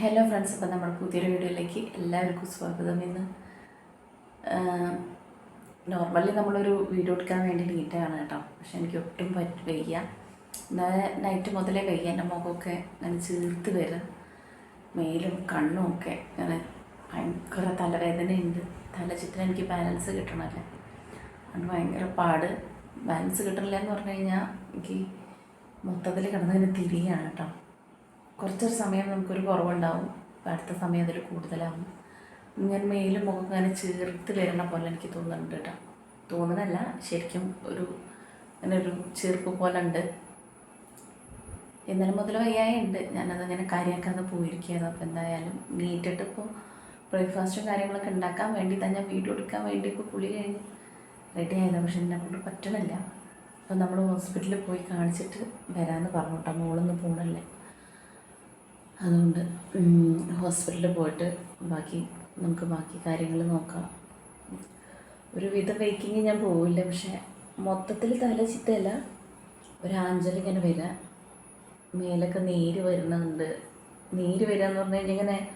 Hello friends അപ്പം നമ്മുടെ പുതിയൊരു വീഡിയോയിലേക്ക് എല്ലാവർക്കും സ്വാഗതം. ഇന്ന് നോർമലി നമ്മളൊരു വീഡിയോ എടുക്കാൻ വേണ്ടി നീറ്റാണ് കേട്ടോ. പക്ഷെ എനിക്ക് ഒട്ടും പറ്റ വയ്യ. ഇന്നലെ നൈറ്റ് മുതലേ വയ്യ. എന്റെ മുഖമൊക്കെ അങ്ങനെ ചീർത്ത് വരും. മേലും കണ്ണും ഒക്കെ അങ്ങനെ ഭയങ്കര തലവേദനയുണ്ട്. തല ചുറ്റിന് എനിക്ക് ബാലൻസ് കിട്ടണമല്ലേ? അത് ഭയങ്കര പാട്. ബാലൻസ് കിട്ടണില്ല എന്ന് പറഞ്ഞു കഴിഞ്ഞാൽ എനിക്ക് മൊത്തത്തിൽ കിടന്നതിന് തിരിയാണ് കേട്ടോ. കുറച്ചൊരു സമയം നമുക്കൊരു കുറവുണ്ടാവും. അടുത്ത സമയം അതിൽ കൂടുതലാവും. ഇങ്ങനെ മേലും മുഖം ഇങ്ങനെ ചേർത്ത് വരണ പോലെ എനിക്ക് തോന്നുന്നുണ്ട് കേട്ടോ. തോന്നണല്ല ശരിക്കും ഒരു അങ്ങനെ ചെറുപ്പ് പോലെ ഉണ്ട്. ഇന്നലെ മുതൽ വയ്യായുണ്ട്. ഞാനതങ്ങനെ കാര്യമാക്കാതെ പോയിരിക്കുകയാണ് അപ്പോൾ എന്തായാലും നീറ്റിട്ട് ഇപ്പോൾ ബ്രേക്ക്ഫാസ്റ്റും കാര്യങ്ങളൊക്കെ ഉണ്ടാക്കാൻ വേണ്ടി തന്നെ വീഡിയോ എടുക്കാൻ വേണ്ടി ഇപ്പോൾ കുളി കഴിഞ്ഞ് റെഡി ആയതാണ് പക്ഷെ എന്നെ കൊണ്ട് പറ്റണില്ല. അപ്പോൾ നമ്മൾ ഹോസ്പിറ്റലിൽ പോയി കാണിച്ചിട്ട് വരാമെന്ന് പറഞ്ഞു കേട്ടോ. മോളൊന്നും പോകണല്ലേ അതുകൊണ്ട് ഹോസ്പിറ്റലിൽ പോയിട്ട് ബാക്കി നമുക്ക് ബാക്കി കാര്യങ്ങൾ നോക്കാം. ഒരു വിധം ഞാൻ പോവില്ല പക്ഷേ മൊത്തത്തിൽ തല ചിത്തയല്ല. ഒരു ആഞ്ചൽ ഇങ്ങനെ വരിക മേലൊക്കെ നീര് വരുന്നുണ്ട്. നീര് വരിക എന്ന് പറഞ്ഞു കഴിഞ്ഞാൽ ഇങ്ങനെ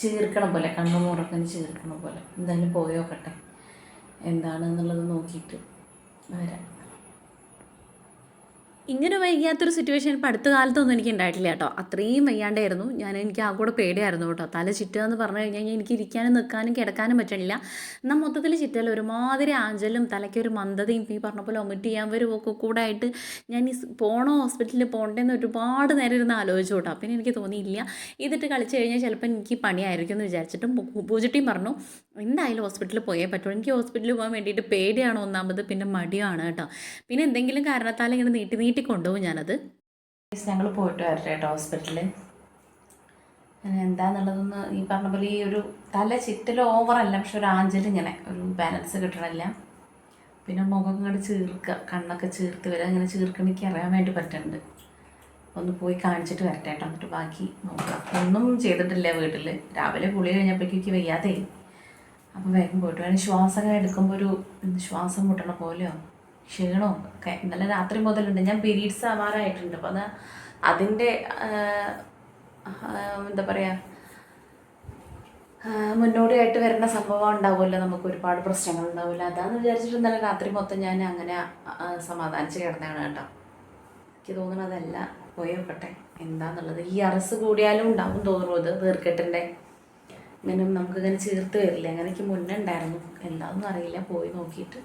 ചീർക്കണം പോലെ കണ്ണു മുറക്കുന്ന ചീർക്കണം പോലെ. എന്തായാലും പോയോക്കട്ടെ. എന്താണെന്നുള്ളത് നോക്കിയിട്ട് വരാം. ഇങ്ങനെ വയ്യാത്തൊരു സിറ്റുവേഷൻ ഇപ്പോൾ അടുത്ത കാലത്തൊന്നും എനിക്ക് ഉണ്ടായിട്ടില്ല കേട്ടോ. അത്രയും വയ്യാണ്ടായിരുന്നു. ഞാൻ എനിക്ക് ആ കൂടെ പേടിയായിരുന്നു കേട്ടോ. തല ചുറ്റുക പറഞ്ഞു കഴിഞ്ഞാൽ എനിക്ക് ഇരിക്കാനും നിൽക്കാനും കിടക്കാനും പറ്റണില്ല. എന്നാൽ മൊത്തത്തിൽ ചുറ്റൽ ഒരുമാതിരി ആഞ്ചലും തലയ്ക്കൊരു മന്ദതയും ഈ പറഞ്ഞ പോലെ ഒമിറ്റ് ചെയ്യാൻ വരുമൊക്കെ കൂടെ ആയിട്ട് ഞാൻ ഈ പോണോ ഹോസ്പിറ്റലിൽ പോകണ്ടേന്ന് ഒരുപാട് നേരം ഇരുന്ന് ആലോചിച്ചു കേട്ടോ. പിന്നെ എനിക്ക് തോന്നിയില്ല. ഇതിട്ട് കളിച്ച് കഴിഞ്ഞാൽ ചിലപ്പോൾ എനിക്ക് പണിയായിരിക്കും എന്ന് വിചാരിച്ചിട്ടും പൂജട്ടിയും പറഞ്ഞു എന്തായാലും ഹോസ്പിറ്റലിൽ പോയേ പറ്റുള്ളൂ എനിക്ക് ഹോസ്പിറ്റലിൽ പോകാൻ വേണ്ടിയിട്ട് പേടിയാണ് ഒന്നാമത്. പിന്നെ മടിയാണ് കേട്ടോ. പിന്നെ എന്തെങ്കിലും കാരണത്താൽ ഇങ്ങനെ നീട്ടി നീട്ടി കൊണ്ടുപോകും ഞാനത്. ഞങ്ങൾ പോയിട്ട് വരട്ടെ കേട്ടോ ഹോസ്പിറ്റലിൽ എന്താന്നുള്ളതൊന്ന് ഈ പറഞ്ഞ പോലെ ഈ ഒരു തല ചിറ്റൽ ഓവറല്ല പക്ഷെ ഒരു ആഞ്ചൽ ഇങ്ങനെ ഒരു ബാലൻസ് കിട്ടണില്ല. പിന്നെ മുഖം ഇങ്ങോട്ട് ചീർക്കുക കണ്ണൊക്കെ ചീർത്ത് വരിക അങ്ങനെ ചീർക്കണിക്ക് അറിയാൻ വേണ്ടി പറ്റുന്നുണ്ട് ഒന്ന് പോയി കാണിച്ചിട്ട് വരട്ടെ കേട്ടോ എന്നിട്ട് ബാക്കി നോക്കാം. ഒന്നും ചെയ്തിട്ടില്ല വീട്ടിൽ രാവിലെ കുളി കഴിഞ്ഞപ്പോഴേക്കും വയ്യാതെ അപ്പം വേഗം പോയിട്ട് വേണം ശ്വാസം എടുക്കുമ്പോൾ ഒരു ശ്വാസം മുട്ടണ പോലെയോ? ക്ഷീണമോ ഒക്കെ ഇന്നലെ രാത്രി മുതലുണ്ട്. ഞാൻ പീരീഡ്സ് ആവാറായിട്ടുണ്ട്. അപ്പോൾ അത് അതിന്റെ എന്താ പറയുക മുന്നോടിയായിട്ട് വരുന്ന സംഭവം ഉണ്ടാവുമല്ലോ. നമുക്ക് ഒരുപാട് പ്രശ്നങ്ങൾ ഉണ്ടാവില്ല അതാന്ന് വിചാരിച്ചിട്ട് ഇന്നലെ രാത്രി മൊത്തം ഞാൻ അങ്ങനെ സമാധാനിച്ച് കിടന്നതാണ് കേട്ടോ. എനിക്ക് തോന്നുന്നതല്ല പോയി നോക്കട്ടെ. എന്താന്നുള്ളത്. ഈ അറസ് കൂടിയാലും ഉണ്ടാവും തോന്നുന്നു ഇത് ദീർഘട്ടിന്റെ ഇങ്ങനെ നമുക്കിങ്ങനെ ചേർത്ത് വരില്ല. അങ്ങനെ എനിക്ക് മുന്നേ ഉണ്ടായിരുന്നു. എന്താണെന്നും അറിയില്ല. പോയി നോക്കിയിട്ട്.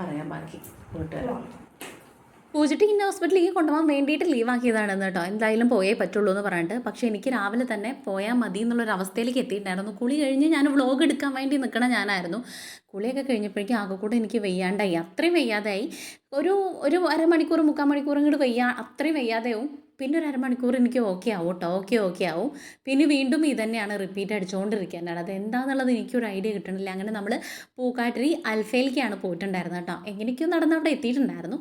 പറയാം ബാക്കി. പോയിട്ട്. പൂജിട്ട് ഇന്ന ഹോസ്പിറ്റലിലേക്ക് കൊണ്ടുപോകാൻ വേണ്ടിയിട്ട് ലീവാക്കിയതാണ് കേട്ടോ. എന്തായാലും പോയേ പറ്റുള്ളൂ എന്ന് പറഞ്ഞിട്ട്. പക്ഷേ എനിക്ക് രാവിലെ തന്നെ പോയാൽ മതി എന്നുള്ളൊരു അവസ്ഥയിലേക്ക് എത്തിയിട്ടുണ്ടായിരുന്നു. കുളി കഴിഞ്ഞ് ഞാൻ വ്ളോഗ് എടുക്കാൻ വേണ്ടി നിൽക്കണ ഞാനായിരുന്നു. കുളിയൊക്കെ കഴിഞ്ഞപ്പോഴേക്കും ആകെ കൂടെ എനിക്ക് വെയ്യാണ്ടായി. അത്രയും വെയ്യാതായി. ഒരു ഒരു അരമണിക്കൂർ മുക്കാൽ മണിക്കൂർ ഇങ്ങോട്ട് വെയ്യാ അത്രയും വയ്യാതെയാവും. പിന്നെ ഒരു അരമണിക്കൂർ എനിക്ക് ഓക്കെ ആവും കേട്ടോ ഓക്കെ ഓക്കെ ആവും. പിന്നെ വീണ്ടും ഇതന്നെയാണ് തന്നെയാണ് റിപ്പീറ്റ് അടിച്ചുകൊണ്ടിരിക്കാനാണ് അത് എന്താണെന്നുള്ളത് എനിക്കൊരു ഐഡിയ കിട്ടണില്ല. അങ്ങനെ നമ്മൾ പൂക്കാട്ടിരി അൽഫയിലേക്കാണ് പോയിട്ടുണ്ടായിരുന്നത് കേട്ടോ. എങ്ങനെയൊക്കെയോ നടന്ന് അവിടെ എത്തിയിട്ടുണ്ടായിരുന്നു.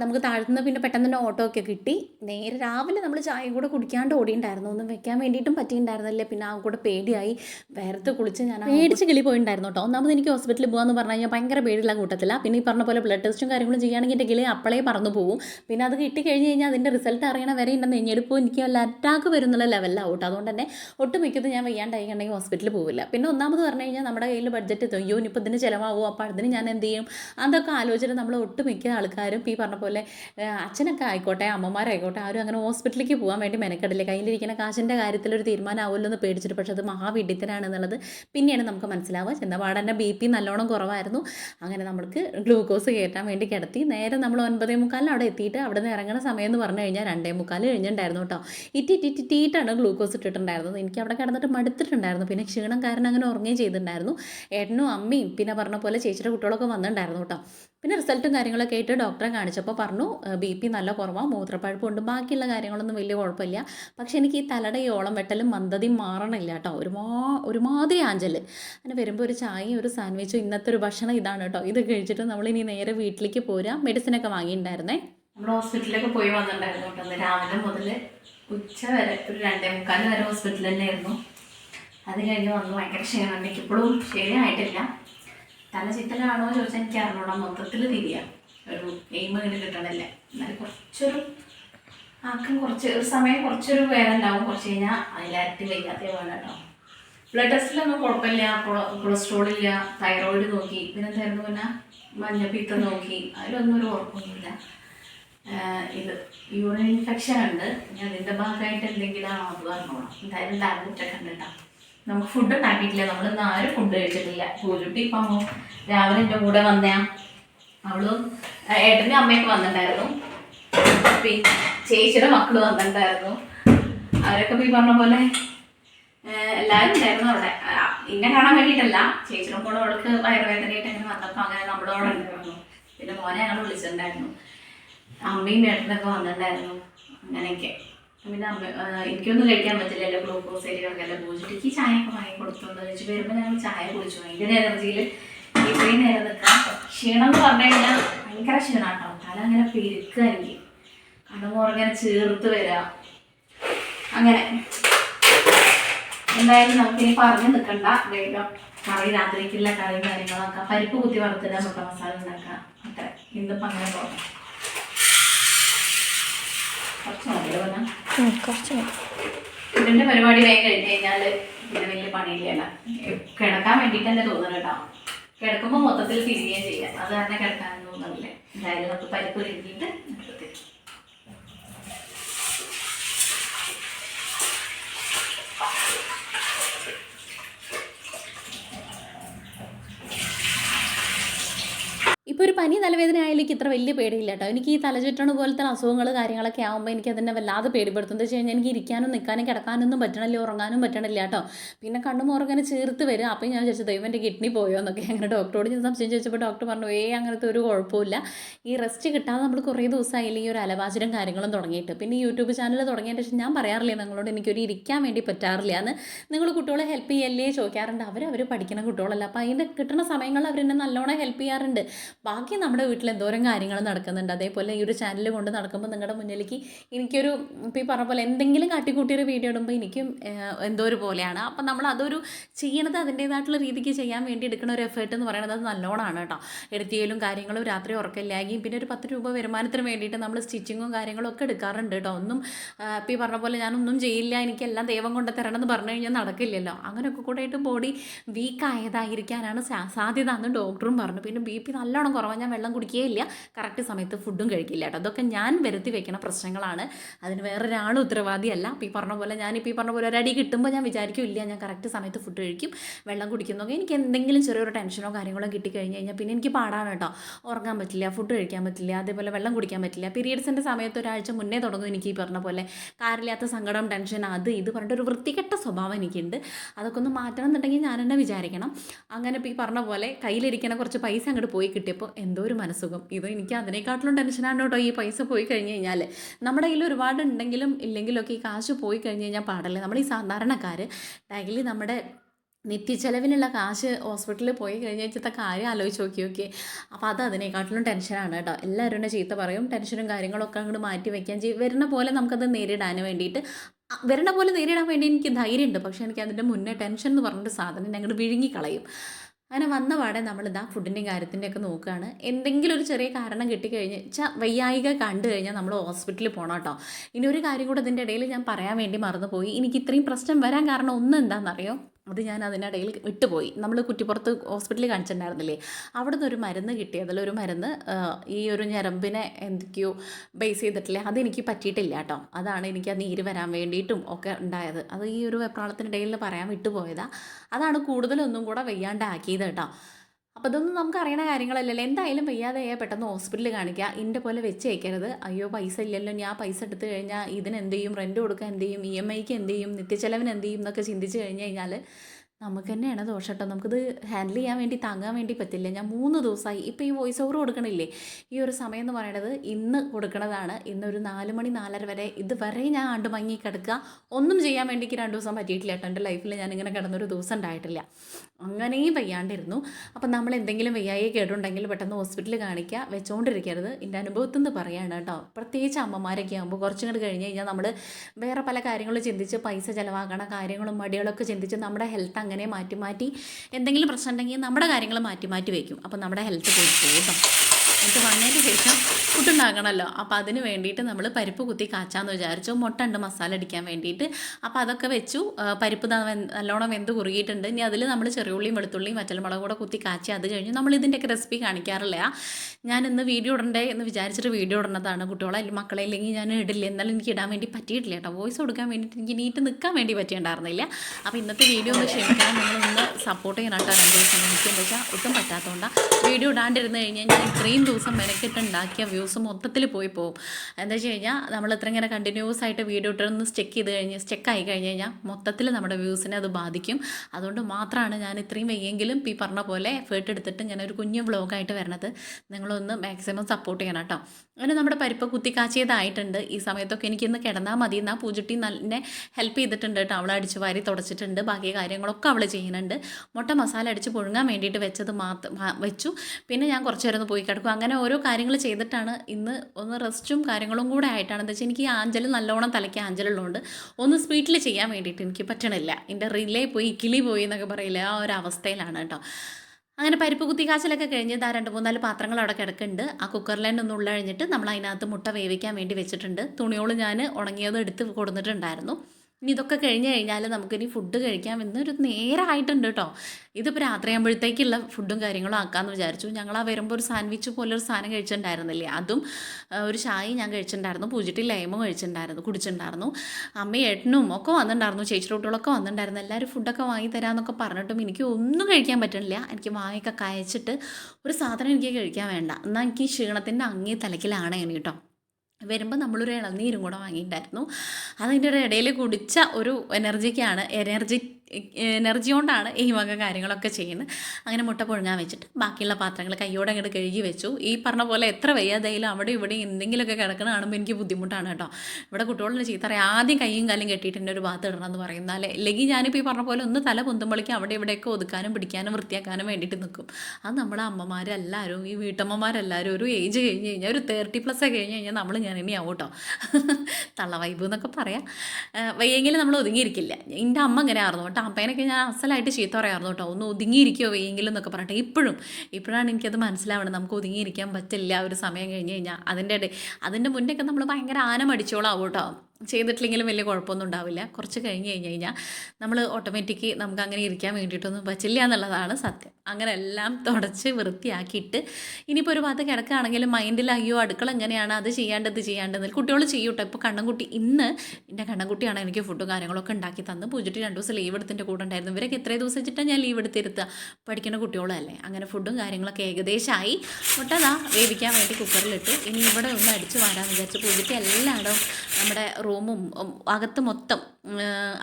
നമുക്ക് താഴ്ത്തുന്ന പിന്നെ പെട്ടെന്ന് തന്നെ ഓട്ടോ ഒക്കെ കിട്ടി. നേരെ രാവിലെ നമ്മൾ ചായ കൂടെ കുടിക്കാണ്ട് ഓടിയിട്ടുണ്ടായിരുന്നു. ഒന്നും വെക്കാൻ വേണ്ടിയിട്ടും പറ്റിയിട്ടുണ്ടായിരുന്നില്ല. പിന്നെ ആ കൂടെ പേടിയായി. വേർത്ത് കുളിച്ച് ഞാൻ പേടിച്ച് കിളി പോയിട്ടുണ്ടായിരുന്നു കേട്ടോ. ഒന്നാമത് എനിക്ക് ഹോസ്പിറ്റലിൽ പോകാമെന്ന് പറഞ്ഞു കഴിഞ്ഞാൽ ഭയങ്കര പേടിയുള്ള കൂട്ടത്തില്ല പിന്നെ ഈ പറഞ്ഞ പോലെ ബ്ലഡ് ടെസ്റ്റും കാര്യങ്ങളും ചെയ്യുകയാണെങ്കിൽ എന്റെ കിളി അപ്പളേ പറന്നു പോകും പിന്നെ അത് കിട്ടി കഴിഞ്ഞ് കഴിഞ്ഞാൽ അതിന്റെ റിസൾട്ട് അറിയണ വരെ ഉണ്ടെന്ന് നെഞ്ഞെടുപ്പോ എനിക്ക് വല്ല അറ്റാക്ക് വരുന്നുള്ള കേട്ടോ അതുകൊണ്ട് തന്നെ ഒട്ടുമിക്കത് ഞാൻ വയ്യാണ്ടായിട്ടുണ്ടെങ്കിൽ ഹോസ്പിറ്റലിൽ പോവില്ല. പിന്നെ ഒന്നാമത് പറഞ്ഞു കഴിഞ്ഞാൽ നമ്മുടെ കയ്യിൽ ബഡ്ജറ്റ് എത്തും അയ്യോ ഇനിയിപ്പോൾ ഇതിന് ചിലവാകുമോ അപ്പോൾ അതിന് ഞാൻ എന്ത് ചെയ്യും? അതൊക്കെ ആലോചിച്ചിട്ട് നമ്മൾ ഒട്ടുമിക്ക ആൾക്കാരും ഈ പറഞ്ഞ പോലെ അച്ഛനൊക്കെ ആയിക്കോട്ടെ അമ്മമാരായിക്കോട്ടെ ആരും അങ്ങനെ ഹോസ്പിറ്റലിലേക്ക് പോകാൻ വേണ്ടി മെനക്കെടില്ല. കയ്യിലിരിക്കുന്ന കാശിന്റെ കാര്യത്തിലൊരു തീരുമാനമാവുമല്ലോ എന്ന് പേടിച്ചിട്ട് പക്ഷേ അത് മഹാവിഡിത്തനാണ് എന്നുള്ളത് പിന്നെയാണ് നമുക്ക് മനസ്സിലാവുക. ചെന്നപാടന്റെ ബി പി നല്ലോണം കുറവായിരുന്നു. അങ്ങനെ നമ്മൾക്ക് ഗ്ലൂക്കോസ് കയറ്റാൻ വേണ്ടി കിടത്തി. നേരെ നമ്മൾ ഒൻപതേ മുക്കാലിന് അവിടെ എത്തിയിട്ട് അവിടെ നിന്ന് ഇറങ്ങുന്ന സമയം എന്ന് പറഞ്ഞു കഴിഞ്ഞാൽ രണ്ടേ മുക്കാൽ കഴിഞ്ഞിട്ടുണ്ടായിരുന്നു കേട്ടോ. ഇറ്റി ഇറ്റി ഇറ്റി ടീറ്റാണ് ഗ്ലൂക്കോസ് ഇട്ടിട്ടുണ്ടായിരുന്നത്. എനിക്ക് അവിടെ കിടന്നിട്ട് മടുത്തിട്ടുണ്ടായിരുന്നു. പിന്നെ ക്ഷീണം കാരണം അങ്ങനെ ഉറങ്ങുകയും ചെയ്തിട്ടുണ്ടായിരുന്നു. ഏട്ടനും അമ്മയും പിന്നെ പറഞ്ഞ പോലെ ചേച്ചിയുടെ കുട്ടികളൊക്കെ വന്നിട്ടുണ്ടായിരുന്നു കേട്ടോ. പിന്നെ റിസൾട്ടും കാര്യങ്ങളൊക്കെ ആയിട്ട് ഡോക്ടറെ കാണിച്ചപ്പോൾ പറഞ്ഞു ബി പി നല്ല കുറവാണ് മൂത്രപ്പഴുപ്പുണ്ട് ബാക്കിയുള്ള കാര്യങ്ങളൊന്നും വലിയ കുഴപ്പമില്ല. പക്ഷെ എനിക്ക് ഈ തലയുടെ ഈ ഓളം വെട്ടലും മന്ദതയും മാറണില്ല കേട്ടോ. ഒരുമാ ഒരുമാതിരി ആഞ്ചൽ അങ്ങനെ വരുമ്പോൾ ഒരു ചായയും ഒരു സാൻഡ്വിച്ചും ഇന്നത്തെ ഒരു ഭക്ഷണം ഇതാണ് കേട്ടോ. ഇത് കഴിച്ചിട്ട് നമ്മൾ ഇനി നേരെ വീട്ടിലേക്ക് പോരാ മെഡിസിനൊക്കെ വാങ്ങിയിട്ടുണ്ടായിരുന്നേ. നമ്മൾ ഹോസ്പിറ്റലിലൊക്കെ പോയി വന്നിട്ടുണ്ടായിരുന്നു കേട്ടോ. രാവിലെ മുതൽ ഉച്ച വരെ ഒരു രണ്ടേ മുക്കാൽ വരെ ഹോസ്പിറ്റലിൽ തന്നെയായിരുന്നു. അത് കഴിഞ്ഞ് വന്ന് ഭയങ്കര ക്ഷീണം. എനിക്ക് ഇപ്പോഴും ശരിയായിട്ടില്ല തല ചിത്തലാണോ ചോദിച്ചാൽ എനിക്ക് അറിഞ്ഞൂടാ. മൊത്തത്തിൽ തിരിയാം. ഒരു എയിം ഇങ്ങനെ കിട്ടണില്ല. എന്നാലും കുറച്ചൊരു ആക്കം കുറച്ച് ഒരു സമയം കുറച്ചൊരു വേദന ഉണ്ടാവും. കുറച്ച് കഴിഞ്ഞാൽ അതിലായിട്ട് വയ്യാത്ത വേണം കേട്ടോ ബ്ലഡ് ടെസ്റ്റിലൊന്നും കുഴപ്പമില്ല. കൊളസ്ട്രോൾ ഇല്ല. തൈറോയിഡ് നോക്കി. പിന്നെ എന്തായിരുന്നു പിന്നെ മഞ്ഞപ്പിത്തം നോക്കി. അതിലൊന്നും ഒരു കുഴപ്പമൊന്നുമില്ല ഇത് യൂറിൻ ഇൻഫെക്ഷൻ ഉണ്ട്. ഞാൻ ഇതിന്റെ ഭാഗമായിട്ട് എന്തെങ്കിലും അത് പറഞ്ഞോളാം എന്തായാലും ടാബ്ലറ്റ് ഒക്കെ ഉണ്ട് നമുക്ക് ഫുഡ് ഉണ്ടാക്കിയിട്ടില്ല. നമ്മൾ ഇന്ന് ആരും ഫുഡ് കഴിച്ചിട്ടില്ല. പൂജുട്ടി ഇപ്പം രാവിലെ എന്റെ കൂടെ വന്നയാ. അവളും ഏട്ടന്റെ അമ്മയൊക്കെ വന്നിട്ടുണ്ടായിരുന്നു. പിന്നെ ചേച്ചിയുടെ മക്കൾ വന്നിട്ടുണ്ടായിരുന്നു. അവരൊക്കെ ഈ പറഞ്ഞ പോലെ എല്ലാവരും ഉണ്ടായിരുന്നു അവിടെ. ഇന്നെ കാണാൻ വേണ്ടിയിട്ടല്ല. ചേച്ചിയുടെ കൂടെ അവൾക്ക് വയറുവേദനയായിട്ട് അങ്ങനെ വന്നപ്പോൾ അങ്ങനെ നമ്മളോടെ ഉണ്ടായിരുന്നു. പിന്നെ മോനെ ഞങ്ങൾ വിളിച്ചിട്ടുണ്ടായിരുന്നു. അമ്മയും ഏട്ടനൊക്കെ വന്നിട്ടുണ്ടായിരുന്നു. അങ്ങനെയൊക്കെ. പിന്നെ അമ്മ എനിക്കൊന്നും കഴിക്കാൻ പറ്റില്ല. പറ്റില്ലല്ലോ ഗ്ലൂക്കോസ് അരികളൊക്കെ പൂജിട്ടിക്ക് ചായ ഒക്കെ വാങ്ങി കൊടുത്തോണ്ട് വെച്ച് വരുമ്പോൾ ഞങ്ങൾ ചായ കുടിച്ചു. ഭയങ്കര എനർജിയിൽ ഇത്രയും നേരം നിൽക്കാം ക്ഷീണം എന്ന് പറഞ്ഞു കഴിഞ്ഞാൽ ഭയങ്കര ക്ഷീണാട്ടോ തല അങ്ങനെ പെരുക്കുക എനിക്ക് കണ്ണുമുറങ്ങനെ ചേർത്ത് വരിക അങ്ങനെ. എന്തായാലും നമുക്കിനി പറഞ്ഞു നിൽക്കണ്ട വേഗം കറി രാത്രിക്കുള്ള കറിയും കാര്യങ്ങളൊക്കെ. പരിപ്പ് കുത്തി വറുത്തിട്ട് മുട്ട മസാല ഉണ്ടാക്കാം. അത്ര. ഇന്നിപ്പോൾ അങ്ങനെ തോന്നാം കുറച്ച് മതി ഇതിന്റെ പരിപാടി വേഗം കഴിഞ്ഞ് കഴിഞ്ഞാൽ പിന്നെ വലിയ പണിയില്ല കിടക്കാൻ വേണ്ടിട്ട് തന്നെ തോന്നുന്നു കേട്ടോ. കിടക്കുമ്പോൾ മൊത്തത്തിൽ തിരികെ ചെയ്യാം. അത് തന്നെ കിടക്കാൻ തോന്നുന്നില്ലേ എന്തായാലും നമുക്ക് പരിപ്പ് കഴുകിയിട്ട് ഇപ്പോൾ ഒരു പനി തലവേദന ആയാലും എനിക്ക് ഇത്ര വലിയ പേടിയില്ല കേട്ടോ എനിക്ക് ഈ തലചുറ്റണ പോലത്തെ അസുഖങ്ങൾ കാര്യങ്ങളൊക്കെ ആകുമ്പോൾ എനിക്ക് അതിനെ വല്ലാതെ പേടിപ്പെടുത്തും. എന്താ വെച്ച് കഴിഞ്ഞാൽ എനിക്ക് ഇരിക്കാനും നിൽക്കാനും കിടക്കാനൊന്നും പറ്റണില്ല ഉറങ്ങാനും പറ്റണില്ല കേട്ടോ പിന്നെ കണ്ണു മുറങ്ങനെ ചേർത്ത് വരും. അപ്പോൾ ഞാൻ വിചാരിച്ചു ദൈവം എന്റെ കിഡ്നി പോയോ എന്നൊക്കെ അങ്ങനെ ഡോക്ടറോട് ഞാൻ സംശയം ചോദിച്ചപ്പോൾ ഡോക്ടർ പറഞ്ഞു ഏ അങ്ങനത്തെ ഒരു കുഴപ്പമില്ല ഈ റെസ്റ്റ് കിട്ടാതെ നമ്മൾ കുറേ ദിവസമായില്ല ഈ ഒരു അലവാചരം കാര്യങ്ങളും തുടങ്ങിയിട്ട്. പിന്നെ യൂട്യൂബ് ചാനൽ തുടങ്ങിയതിന് ശേഷം ഞാൻ പറയാറില്ലേ നിങ്ങളോട് എനിക്കൊരു ഇരിക്കാൻ വേണ്ടി പറ്റാറില്ല എന്ന്. നിങ്ങൾ കുട്ടികളെ ഹെൽപ്പ് ചെയ്യല്ലേ ചോദിക്കാറുണ്ട്. അവർ അവർ പഠിക്കുന്ന കുട്ടികളല്ല. അപ്പോൾ അതിന്റെ കിട്ടുന്ന സമയങ്ങളിൽ അവർ എന്നെ നല്ലോണം ഹെൽപ്പ് ചെയ്യാറുണ്ട്. ബാക്കി നമ്മുടെ വീട്ടിൽ എന്തോരം കാര്യങ്ങൾ നടക്കുന്നുണ്ട്. അതേപോലെ ഈ ഒരു ചാനൽ കൊണ്ട് നടക്കുമ്പോൾ നിങ്ങളുടെ മുന്നിലേക്ക് എനിക്കൊരു ഇപ്പോൾ ഈ പറഞ്ഞ പോലെ എന്തെങ്കിലും കാട്ടിക്കൂട്ടിയൊരു വീഡിയോ ഇടുമ്പോൾ എനിക്കും എന്തോ ഒരു പോലെയാണ്. അപ്പം നമ്മൾ അതൊരു ചെയ്യണത് അതിന്റേതായിട്ടുള്ള രീതിക്ക് ചെയ്യാൻ വേണ്ടി എടുക്കുന്ന ഒരു എഫേർട്ട് എന്ന് പറയുന്നത് അത് നല്ലോണമാണ് കേട്ടോ. എടുത്തിയാലും കാര്യങ്ങളും രാത്രി ഉറക്കമില്ലായെങ്കിൽ പിന്നെ ഒരു പത്ത് രൂപ വരുമാനത്തിന് വേണ്ടിയിട്ട് നമ്മൾ സ്റ്റിച്ചിങ്ങും കാര്യങ്ങളും ഒക്കെ എടുക്കാറുണ്ട് കേട്ടോ. ഒന്നും ഇപ്പോൾ ഈ പറഞ്ഞ പോലെ ഞാനൊന്നും ചെയ്യില്ല. എനിക്കെല്ലാം ദൈവം കൊണ്ട് തരണം എന്ന് പറഞ്ഞു കഴിഞ്ഞാൽ നടക്കില്ലല്ലോ. അങ്ങനെയൊക്കെ കൂടെ ആയിട്ട് ബോഡി വീക്ക് ആയതായിരിക്കാനാണ് സാ- സാധ്യത എന്ന് ഡോക്ടറും പറഞ്ഞു. പിന്നെ ബി പി നല്ലോണം കുറവാണ് ഞാൻ വെള്ളം കുടിക്കുകയില്ല കറക്റ്റ് സമയത്ത് ഫുഡും കഴിക്കില്ല കേട്ടോ. അതൊക്കെ ഞാൻ വരുത്തി വെക്കണ പ്രശ്നങ്ങളാണ്. അതിന് വേറൊരാളും ഉത്തരവാദിയല്ല. അപ്പോൾ ഈ പറഞ്ഞ പോലെ ഞാനിപ്പോൾ ഈ പറഞ്ഞ പോലെ ഒരടി കിട്ടുമ്പോൾ ഞാൻ വിചാരിക്കും ഇല്ല ഞാൻ കറക്റ്റ് സമയത്ത് ഫുഡ് കഴിക്കും. വെള്ളം കുടിക്കുന്നൊക്കെ എനിക്ക് എന്തെങ്കിലും ചെറിയൊരു ടെൻഷനോ കാര്യങ്ങളോ കിട്ടി കിട്ടിക്കഴിഞ്ഞ് കഴിഞ്ഞാൽ പിന്നെ എനിക്ക് പാടാണ് കേട്ടോ. ഉറങ്ങാൻ പറ്റില്ല ഫുഡ് കഴിക്കാൻ പറ്റില്ല അതേപോലെ വെള്ളം കുടിക്കാൻ പറ്റില്ല. പീരീഡ്സിന്റെ സമയത്ത് ഒരാഴ്ച മുന്നേ തുടങ്ങും എനിക്ക് ഈ പറഞ്ഞ പോലെ. കാര്യമില്ലാത്ത സങ്കടം ടെൻഷൻ അത് ഇത് പറഞ്ഞിട്ട് ഒരു വൃത്തികെട്ട സ്വഭാവം എനിക്കുണ്ട്. അതൊക്കെ ഒന്ന് മാറ്റണം എന്നുണ്ടെങ്കിൽ ഞാൻ തന്നെ വിചാരിക്കണം. അങ്ങനെ ഇപ്പോൾ ഈ പറഞ്ഞ പോലെ കയ്യിലിരിക്കുന്ന കുറച്ച് പൈസ അങ്ങോട്ട് പോയി കിട്ടിയപ്പോൾ എന്തോ ഒരു മനസ്സുഖം. ഇത് എനിക്ക് അതിനേക്കാട്ടിലും ടെൻഷനാണ് കേട്ടോ ഈ പൈസ പോയി കഴിഞ്ഞ് കഴിഞ്ഞാൽ നമ്മുടെ കയ്യിൽ ഒരുപാട് ഉണ്ടെങ്കിലും ഇല്ലെങ്കിലും ഒക്കെ ഈ കാശ് പോയി കഴിഞ്ഞ് കഴിഞ്ഞാൽ പാടല്ലേ? നമ്മൾ ഈ സാധാരണക്കാർ ഡെയിലി നമ്മുടെ നിത്യച്ചെലവിനുള്ള കാശ് ഹോസ്പിറ്റലിൽ പോയി കഴിഞ്ഞ വെച്ചത്തെ കാര്യം ആലോചിച്ച് നോക്കി നോക്കി. അപ്പോൾ അത് അതിനേക്കാട്ടിലും ടെൻഷനാണ് കേട്ടോ. എല്ലാവരും എന്നെ ചീത്ത പറയും. ടെൻഷനും കാര്യങ്ങളൊക്കെ അങ്ങോട്ട് മാറ്റി വയ്ക്കാൻ ചെയ്യും. വരുന്ന പോലെ നമുക്കത് നേരിടാൻ വേണ്ടിയിട്ട് വരണ പോലെ നേരിടാൻ വേണ്ടി എനിക്ക് ധൈര്യമുണ്ട്. പക്ഷേ എനിക്ക് അതിന്റെ മുന്നേ ടെൻഷൻ എന്ന് പറഞ്ഞിട്ട് സാധനം ഞങ്ങൾ വിഴുങ്ങിക്കളയും അങ്ങനെ വന്ന പാടെ നമ്മളിതാ ഇതാ കാര്യത്തിന്റെ ഒക്കെ നോക്കുകയാണ് എന്തെങ്കിലും ഒരു ചെറിയ കാരണം കിട്ടിക്കഴിഞ്ഞ് വെച്ചാൽ വയ്യായിക കണ്ടു കഴിഞ്ഞാൽ നമ്മൾ ഹോസ്പിറ്റലിൽ പോകണം കേട്ടോ ഇനി ഒരു കാര്യം കൂടെ ഇതിന്റെ ഇടയിൽ ഞാൻ പറയാൻ വേണ്ടി മറന്നുപോയി. എനിക്ക് ഇത്രയും പ്രശ്നം വരാൻ കാരണം ഒന്ന് എന്താണെന്നറിയോ അത് ഞാൻ അതിനിടയിൽ വിട്ടുപോയി നമ്മൾ കുറ്റിപ്പുറത്ത് ഹോസ്പിറ്റലിൽ കാണിച്ചിട്ടുണ്ടായിരുന്നില്ലേ? അവിടെ നിന്ന് ഒരു മരുന്ന് കിട്ടി. അതിലൊരു മരുന്ന് ഈ ഒരു ഞരമ്പിനെ എന്തൊക്കെയോ ബേസ് ചെയ്തിട്ടില്ലേ? അതെനിക്ക് പറ്റിയിട്ടില്ല കേട്ടോ. അതാണ് എനിക്ക് ആ നീര് വരാൻ വേണ്ടിയിട്ടും ഒക്കെ ഉണ്ടായത്. അത് ഈ ഒരു വെപ്രാളത്തിനിടയിൽ പറയാൻ വിട്ടുപോയതാണ് അതാണ് കൂടുതലൊന്നും കൂടെ വെയ്യാണ്ടാക്കിയത് കേട്ടോ. അപ്പോൾ ഇതൊന്നും നമുക്ക് അറിയണ കാര്യങ്ങളല്ലല്ലോ എന്തായാലും വയ്യാതെയായാൽ പെട്ടെന്ന് ഹോസ്പിറ്റലിൽ കാണിക്കുക എന്റെ പോലെ വെച്ച് വയ്ക്കരുത് അയ്യോ പൈസ ഇല്ലല്ലോ. ഞാൻ പൈസ എടുത്തു കഴിഞ്ഞാൽ ഇതിന് എന്ത് ചെയ്യും? റെന്റ് കൊടുക്കാൻ എന്ത് ചെയ്യും? ഇ എം ഐക്ക് എന്ത് ചെയ്യും? നിത്യച്ചെലവിന് എന്ത് ചെയ്യും? എന്നൊക്കെ ചിന്തിച്ച് കഴിഞ്ഞ് കഴിഞ്ഞാൽ നമുക്ക് തന്നെയാണ് ദോഷം കേട്ടോ. നമുക്കിത് ഹാൻഡിൽ ചെയ്യാൻ വേണ്ടി താങ്ങാൻ വേണ്ടി പറ്റില്ല. ഞാൻ മൂന്ന് ദിവസമായി ഇപ്പോൾ ഈ വോയിസ് ഓവർ കൊടുക്കണില്ലേ? ഈ ഒരു സമയം എന്ന് പറയുന്നത് ഇന്ന് കൊടുക്കണതാണ്. ഇന്നൊരു നാല് മണി നാലര വരെ ഇതുവരെ ഞാൻ ആണ്ട് മങ്ങി കിടക്കുക. ഒന്നും ചെയ്യാൻ വേണ്ടി രണ്ട് ദിവസം പറ്റിയിട്ടില്ല കേട്ടോ. എന്റെ ലൈഫിൽ ഞാൻ ഇങ്ങനെ കിടന്നൊരു ദിവസം ഉണ്ടായിട്ടില്ല. അങ്ങനെയും വയ്യാണ്ടിരുന്നു. അപ്പം നമ്മൾ എന്തെങ്കിലും വയ്യായി കേട്ടുണ്ടെങ്കിൽ പെട്ടെന്ന് ഹോസ്പിറ്റലിൽ കാണിക്കുക വെച്ചുകൊണ്ടിരിക്കരുത് എന്റെ അനുഭവത്തിൽ നിന്ന് പറയുകയാണ് കേട്ടോ. പ്രത്യേകിച്ച് അമ്മമാരൊക്കെ ആകുമ്പോൾ കുറച്ചും കൂടി കഴിഞ്ഞ് കഴിഞ്ഞാൽ നമ്മൾ വേറെ പല കാര്യങ്ങളും ചിന്തിച്ച് പൈസ ചിലവാക്കണ കാര്യങ്ങളും മടികളൊക്കെ ചിന്തിച്ച് നമ്മുടെ ഹെൽത്ത് അങ്ങനെ മാറ്റി മാറ്റി എന്തെങ്കിലും പ്രശ്നം ഉണ്ടെങ്കിൽ നമ്മുടെ കാര്യങ്ങൾ മാറ്റി മാറ്റി വയ്ക്കും അപ്പം നമ്മുടെ ഹെൽത്ത് പോയി പോകും എന്നിട്ട് വന്നതിന് ശേഷം പുട്ടുണ്ടാക്കണമല്ലോ. അപ്പോൾ അതിന് വേണ്ടിയിട്ട് നമ്മൾ പരിപ്പ് കുത്തി കാച്ചാന്ന് വിചാരിച്ചു. മുട്ട ഉണ്ട് മസാല അടിക്കാൻ വേണ്ടിയിട്ട്. അപ്പോൾ അതൊക്കെ വെച്ചു. പരിപ്പ് നല്ലോണം വെന്ത് കുറുകിയിട്ടുണ്ട്. ഇനി അതിൽ നമ്മൾ ചെറിയുള്ളിയും വെളുത്തുള്ളിയും വറ്റൽമുളകും കൂടെ കുത്തി കാച്ചി അത് കഴിഞ്ഞ് നമ്മൾ ഇതിന്റെയൊക്കെ റെസിപ്പി കാണിക്കാറില്ല. ഞാൻ ഇന്ന് വീഡിയോ ഇടണ്ടേ എന്ന് വിചാരിച്ചിട്ട് വീഡിയോ ഇടുന്നതാണ് കുട്ടികളെ മക്കളെ ഇല്ലെങ്കിൽ ഞാൻ ഇടില്ല. എന്നാലും എനിക്ക് ഇടാൻ വേണ്ടി പറ്റിയിട്ടില്ല കേട്ടോ. വോയിസ് കൊടുക്കാൻ വേണ്ടിയിട്ട് എനിക്ക് നീറ്റ് നിൽക്കാൻ വേണ്ടി പറ്റിയിട്ടുണ്ടായിരുന്നില്ല. അപ്പോൾ ഇന്നത്തെ വീഡിയോ ഒന്ന് ക്ഷമിക്കാൻ നിങ്ങളൊന്ന് സപ്പോർട്ട് ചെയ്യാനായിട്ടാണ് എനിക്ക് എന്താ വെച്ചാൽ ഒട്ടും പറ്റാത്തതുകൊണ്ടാണ് വീഡിയോ ഇടാണ്ടിരുന്ന് കഴിഞ്ഞാൽ ഞാൻ ഇത്രയും ദിവസം മെനക്കെട്ട് ഉണ്ടാക്കിയ വ്യൂസ് മൊത്തത്തിൽ പോയി പോകും എന്താ വെച്ച് കഴിഞ്ഞാൽ നമ്മൾ ഇത്ര ഇങ്ങനെ കണ്ടിന്യൂസ് ആയിട്ട് വീഡിയോ ഇട്ടൊന്ന് സ്റ്റെക്ക് ചെയ്ത് കഴിഞ്ഞ് സ്റ്റെക്കായി കഴിഞ്ഞ് കഴിഞ്ഞാൽ മൊത്തത്തിൽ നമ്മുടെ വ്യൂസിനെ അത് ബാധിക്കും. അതുകൊണ്ട് മാത്രമാണ് ഞാൻ ഇത്രയും വയ്യെങ്കിലും ഈ പറഞ്ഞ പോലെ എഫേർട്ട് എടുത്തിട്ട് ഇങ്ങനെ ഒരു കുഞ്ഞു വ്ളോഗായിട്ട് വരണത്. നിങ്ങളൊന്ന് മാക്സിമം സപ്പോർട്ട് ചെയ്യണം കേട്ടോ അങ്ങനെ നമ്മുടെ പരിപ്പ് കുത്തിക്കാച്ചിയതായിട്ടുണ്ട്. ഈ സമയത്തൊക്കെ എനിക്കിന്ന് കിടന്നാൽ മതി. എന്നാൽ പൂജുട്ടി നല്ല ഹെൽപ്പ് ചെയ്തിട്ടുണ്ട് കേട്ടോ അവൾ അടിച്ചു വാരി തുടച്ചിട്ടുണ്ട്. ബാക്കി കാര്യങ്ങളൊക്കെ അവൾ ചെയ്യുന്നുണ്ട്. മുട്ട മസാല അടിച്ച് പുഴുങ്ങാൻ വേണ്ടിയിട്ട് വെച്ചത് മാത്രം വെച്ചു. പിന്നെ ഞാൻ കുറച്ച് നേരം പോയി കിടക്കും. അങ്ങനെ ഓരോ കാര്യങ്ങൾ ചെയ്തിട്ടാണ് ഇന്ന് ഒന്ന് റെസ്റ്റും കാര്യങ്ങളും കൂടെ ആയിട്ടാണ്. എന്താ വെച്ചാൽ എനിക്ക് ആഞ്ചൽ നല്ലോണം തലയ്ക്ക് ആഞ്ചലുള്ളതുകൊണ്ട് ഒന്ന് സ്പീഡിൽ ചെയ്യാൻ വേണ്ടിയിട്ട് എനിക്ക് പറ്റണില്ല. എന്റെ റിലേ പോയി കിളി പോയി എന്നൊക്കെ പറയില്ല ആ ഒരു അവസ്ഥയിലാണ് കേട്ടോ. അങ്ങനെ പരിപ്പ് കുത്തി കാച്ചലൊക്കെ കഴിഞ്ഞ് ഇതാ രണ്ട് മൂന്നാൽ പാത്രങ്ങൾ അവിടെ കിടക്കുന്നുണ്ട്. ആ കുക്കറിൽ തന്നെ ഒന്ന് ഉള്ളഴിഞ്ഞിട്ട് നമ്മൾ അതിനകത്ത് മുട്ട വേവിക്കാൻ വേണ്ടി വെച്ചിട്ടുണ്ട്. തുണിയോൾ ഞാൻ ഉണങ്ങിയത് എടുത്ത് കൊടുത്തിട്ടുണ്ടായിരുന്നു. ഇനി ഇതൊക്കെ കഴിഞ്ഞ് കഴിഞ്ഞാൽ നമുക്കിനി ഫുഡ് കഴിക്കാം എന്നൊരു നേരമായിട്ടുണ്ട് കേട്ടോ. ഇതിപ്പോൾ രാത്രിയാകുമ്പോഴത്തേക്കുള്ള ഫുഡും കാര്യങ്ങളും ആക്കാമെന്ന് വിചാരിച്ചു. ഞങ്ങൾ ആ വരുമ്പോൾ ഒരു സാൻഡ്വിച്ച് പോലെ ഒരു സാധനം കഴിച്ചിട്ടുണ്ടായിരുന്നില്ലേ? അതും ഒരു ചായയും ഞാൻ കഴിച്ചിട്ടുണ്ടായിരുന്നു. പൂജിട്ടി ലൈമും കഴിച്ചിട്ടുണ്ടായിരുന്നു കുടിച്ചിട്ടുണ്ടായിരുന്നു. അമ്മയും ഏട്ടനും ഒക്കെ വന്നിട്ടുണ്ടായിരുന്നു. ചേച്ചിയുടെ കുട്ടികളൊക്കെ വന്നിട്ടുണ്ടായിരുന്നു. എല്ലാവരും ഫുഡൊക്കെ വാങ്ങി തരാമെന്നൊക്കെ പറഞ്ഞിട്ടും എനിക്ക് ഒന്നും കഴിക്കാൻ പറ്റണില്ല എനിക്ക് വാങ്ങിയൊക്കെ കയച്ചിട്ട് ഒരു സാധനം എനിക്ക് കഴിക്കാൻ വേണ്ട. എന്നാൽ എനിക്ക് ക്ഷീണത്തിന്റെ അങ്ങേ തലക്കിലാണ് കേട്ടോ. വരുമ്പോൾ നമ്മളൊരു ഇളനീരും കൂടെ വാങ്ങിയിട്ടുണ്ടായിരുന്നു. അതിന്റെ ഒരു ഇടയിൽ കുടിച്ച ഒരു എനർജിക്കാണ് എനർജി എനർജി കൊണ്ടാണ് ഈ വക കാര്യങ്ങളൊക്കെ ചെയ്യുന്നത്. അങ്ങനെ മുട്ട പുഴുങ്ങാൻ വെച്ചിട്ട് ബാക്കിയുള്ള പാത്രങ്ങൾ കൈയോടെ അങ്ങോട്ട് കഴുകി വെച്ചു. ഈ പറഞ്ഞ പോലെ എത്ര വയ്യാതായാലും അവിടെ ഇവിടെ എന്തെങ്കിലുമൊക്കെ കിടക്കണ കാണുമ്പോൾ എനിക്ക് ബുദ്ധിമുട്ടാണ് കേട്ടോ. ഇവിടെ കുട്ടികളുടെ ചീത്ത ആദ്യം കൈയും കാലും കെട്ടിയിട്ട് എന്റെ ഒരു ഭാഗത്ത് ഇടണം എന്ന് പറയുന്നത് അല്ലെ അല്ലെങ്കിൽ ഞാനിപ്പോൾ ഈ പറഞ്ഞ പോലെ ഒന്ന് തല പൊന്തുമ്പളിക്ക് അവിടെ ഇവിടെയൊക്കെ ഒതുക്കാനും പിടിക്കാനും വൃത്തിയാക്കാനും വേണ്ടിയിട്ട് നിൽക്കും അത് നമ്മുടെ അമ്മമാരെല്ലാവരും ഈ വീട്ടമ്മമാരെല്ലാവരും ഒരു ഏജ് കഴിഞ്ഞ് കഴിഞ്ഞാൽ ഒരു തേർട്ടി പ്ലസ് കഴിഞ്ഞ് കഴിഞ്ഞാൽ നമ്മൾ ഞാൻ ഇനി ആവും കേട്ടോ. തള്ള വൈബ് എന്നൊക്കെ പറയാം. വയ്യെങ്കിലും നമ്മൾ ഒതുങ്ങിയിരിക്കില്ല. എന്റെ അമ്മ ഇങ്ങനെ ആയിരുന്നു കേട്ടോ. അമ്മേനൊക്കെ ഞാൻ അസലായിട്ട് ചീത്ത പറയാറുണ്ട് കേട്ടോ. ഒന്ന് ഒതുങ്ങിയിരിക്കുമോ വയ്യെങ്കിലും എന്നൊക്കെ പറഞ്ഞിട്ട്. ഇപ്പോഴും ഇപ്പോഴാണ് എനിക്കത് മനസ്സിലാവണം നമുക്ക് ഒതുങ്ങിയിരിക്കാൻ പറ്റില്ല. ഒരു സമയം കഴിഞ്ഞ് കഴിഞ്ഞാൽ അതിന്റെ അതിന്റെ മുന്നേയൊക്കെ നമ്മൾ ഭയങ്കര ആന മടിച്ചോളാവും കേട്ടോ. ചെയ്തിട്ടില്ലെങ്കിലും വലിയ കുഴപ്പമൊന്നും ഉണ്ടാവില്ല. കുറച്ച് കഴിഞ്ഞ് കഴിഞ്ഞ് കഴിഞ്ഞാൽ നമ്മൾ ഓട്ടോമാറ്റിക്ക് നമുക്ക് അങ്ങനെ ഇരിക്കാൻ വേണ്ടിയിട്ടൊന്നും പറ്റില്ല എന്നുള്ളതാണ് സത്യം. അങ്ങനെ എല്ലാം തുടച്ച് വൃത്തിയാക്കിയിട്ട് ഇനിയിപ്പോൾ ഒരു ഭാഗത്ത് കിടക്കുകയാണെങ്കിലും മൈൻഡിൽ അയ്യോ അടുക്കള എങ്ങനെയാണ്? അത് ചെയ്യാണ്ടത് ചെയ്യാണ്ടത് കുട്ടികൾ ചെയ്യൂട്ടോ ഇപ്പോൾ കണ്ണൻകുട്ടി ഇന്ന് എന്റെ കണ്ണൻകുട്ടിയാണ് എനിക്ക് ഫുഡും കാര്യങ്ങളൊക്കെ ഉണ്ടാക്കി തന്ന്. പൂജിട്ട് രണ്ട് ദിവസം ലീവ് എടുത്തിന്റെ കൂടെ ഉണ്ടായിരുന്നു. ഇവരൊക്കെ എത്ര ദിവസം വെച്ചിട്ടാണ് ഞാൻ ലീവ് എടുത്തിരുത്തുക? പഠിക്കുന്ന കുട്ടികളല്ലേ. അങ്ങനെ ഫുഡും കാര്യങ്ങളൊക്കെ ഏകദേശമായി. മുട്ടതാ വേവിക്കാൻ വേണ്ടി കുക്കറിലിട്ട് ഇനി ഇവിടെ ഒന്ന് അടിച്ച് വാരാന്ന് വിചാരിച്ച് പൂജിട്ട് എല്ലായിടവും നമ്മുടെ റൂമും അകത്ത് മൊത്തം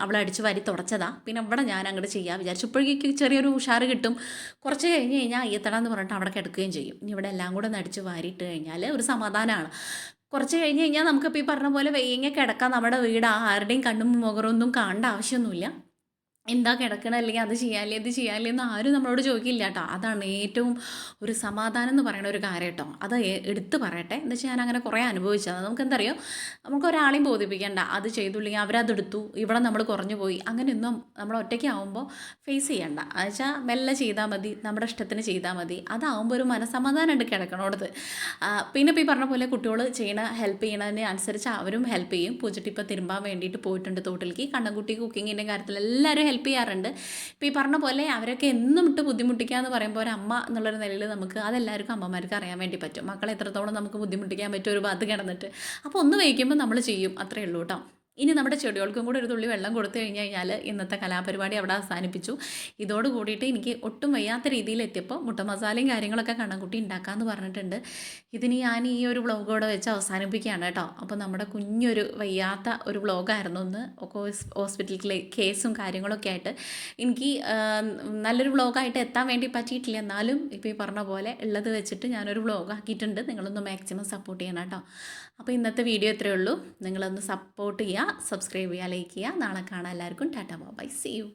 അവൾ അടിച്ച് വാരി തുടച്ചതാ. പിന്നെ അവിടെ ഞാൻ അങ്ങോട്ട് ചെയ്യാൻ വിചാരിച്ചു. ഇപ്പോഴേക്ക് ചെറിയൊരു ഉഷാറ് കിട്ടും. കുറച്ച് കഴിഞ്ഞ് കഴിഞ്ഞാൽ അയ്യത്തട എന്ന് പറഞ്ഞിട്ട് അവിടെ കിടക്കുകയും ചെയ്യും. ഇനി ഇവിടെ എല്ലാം കൂടെ ഒന്ന് അടിച്ച് വാരിയിട്ട് കഴിഞ്ഞാൽ ഒരു സമാധാനമാണ് കുറച്ച് കഴിഞ്ഞ് കഴിഞ്ഞാൽ നമുക്കിപ്പോൾ ഈ പറഞ്ഞ പോലെ വെയ്യങ്ങ കിടക്കാം. നമ്മുടെ വീട് ആരുടെയും കണ്ണും മുഖറൊന്നും കാണേണ്ട ആവശ്യമൊന്നുമില്ല. എന്താ കിടക്കണ? അല്ലെങ്കിൽ അത് ചെയ്യാല്ലേ? ഇത് ചെയ്യാല്ലേ? എന്ന് ആരും നമ്മളോട് ചോദിക്കില്ല കേട്ടോ. അതാണ് ഏറ്റവും ഒരു സമാധാനം എന്ന് പറയുന്ന ഒരു കാര്യം കേട്ടോ. അത് എടുത്ത് പറയട്ടെ. എന്ന് വെച്ചാൽ ഞാൻ അങ്ങനെ കുറേ അനുഭവിച്ചത്. നമുക്ക് എന്തറിയോ നമുക്ക് ഒരാളെയും ബോധിപ്പിക്കേണ്ട. അത് ചെയ്തുള്ളെങ്കിൽ അവരതെടുത്തു. ഇവിടെ നമ്മൾ കുറഞ്ഞു പോയി. അങ്ങനെയൊന്നും നമ്മൾ ഒറ്റയ്ക്ക് ആവുമ്പോൾ ഫേസ് ചെയ്യണ്ട എന്നുവെച്ചാൽ മെല്ലെ ചെയ്താൽ മതി. നമ്മുടെ ഇഷ്ടത്തിന് ചെയ്താൽ മതി. അതാവുമ്പോൾ ഒരു മനസ്സമാധാനം ഉണ്ട് കിടക്കണോടത്ത് പിന്നെ ഇപ്പോൾ ഈ പറഞ്ഞ പോലെ കുട്ടികൾ ചെയ്യണ ഹെൽപ്പ് ചെയ്യണതിന് അനുസരിച്ച് അവരും ഹെൽപ്പ് ചെയ്യും. പൂജട്ടി ഇപ്പോൾ തിരുമ്പാൻ വേണ്ടിയിട്ട് പോയിട്ടുണ്ട് തോട്ടിലേക്ക്. കണ്ണൻകുട്ടി കുക്കിങ്ങിന്റെ കാര്യത്തിൽ എല്ലാവരും ഹെൽപ്പ് ചെയ്യാറുണ്ട്. ഇപ്പോൾ ഈ പറഞ്ഞ പോലെ അവരൊക്കെ എന്നും ഇട്ട് ബുദ്ധിമുട്ടിക്കുക എന്ന് പറയുമ്പോൾ ഒരു അമ്മ എന്നുള്ളൊരു നിലയിൽ നമുക്ക് അതെല്ലാവർക്കും അമ്മമാർക്ക് അറിയാൻ വേണ്ടി പറ്റും. മക്കളെ എത്രത്തോളം നമുക്ക് ബുദ്ധിമുട്ടിക്കാൻ പറ്റും ഒരു ഭാഗത്ത് കിടന്നിട്ട്. അപ്പോൾ ഒന്ന് വയ്ക്കുമ്പോൾ നമ്മൾ ചെയ്യും. അത്രയേ ഉള്ളൂ കേട്ടോ. ഇനി നമ്മുടെ ചെടികൾക്കും കൂടെ ഒരു തുള്ളി വെള്ളം കൊടുത്തു കഴിഞ്ഞ് കഴിഞ്ഞാൽ ഇന്നത്തെ കലാപരിപാടി അവിടെ അവസാനിപ്പിച്ചു. ഇതോട് കൂടിയിട്ട് എനിക്ക് ഒട്ടും വയ്യാത്ത രീതിയിൽ എത്തിയപ്പോൾ മുട്ട മസാലയും കാര്യങ്ങളൊക്കെ കണ്ണൻകുട്ടി ഉണ്ടാക്കാമെന്ന് പറഞ്ഞിട്ടുണ്ട്. ഇതിന് ഞാൻ ഈ ഒരു വ്ളോഗോടെ വെച്ച് അവസാനിപ്പിക്കുകയാണ് കേട്ടോ. അപ്പോൾ നമ്മുടെ കുഞ്ഞൊരു വയ്യാത്ത ഒരു വ്ളോഗായിരുന്നു ഒന്ന് ഹോസ്പിറ്റലിലെ കേസും കാര്യങ്ങളൊക്കെ ആയിട്ട് എനിക്ക് നല്ലൊരു വ്ളോഗായിട്ട് എത്താൻ വേണ്ടി പറ്റിയിട്ടില്ല. എന്നാലും ഇപ്പോൾ ഈ പറഞ്ഞ പോലെ ഉള്ളത് വെച്ചിട്ട് ഞാനൊരു വ്ളോഗ് ആക്കിയിട്ടുണ്ട്. നിങ്ങളൊന്ന് മാക്സിമം സപ്പോർട്ട് ചെയ്യണം കേട്ടോ. അപ്പോൾ ഇന്നത്തെ വീഡിയോ ഇത്രയേ ഉള്ളൂ. നിങ്ങളൊന്ന് സപ്പോർട്ട് ചെയ്യുക സബ്സ്ക്രൈബ് ചെയ്യുക ലൈക്ക് ചെയ്യുക. നാളെ കാണാം. എല്ലാവർക്കും ടാറ്റ ബൈ സി യു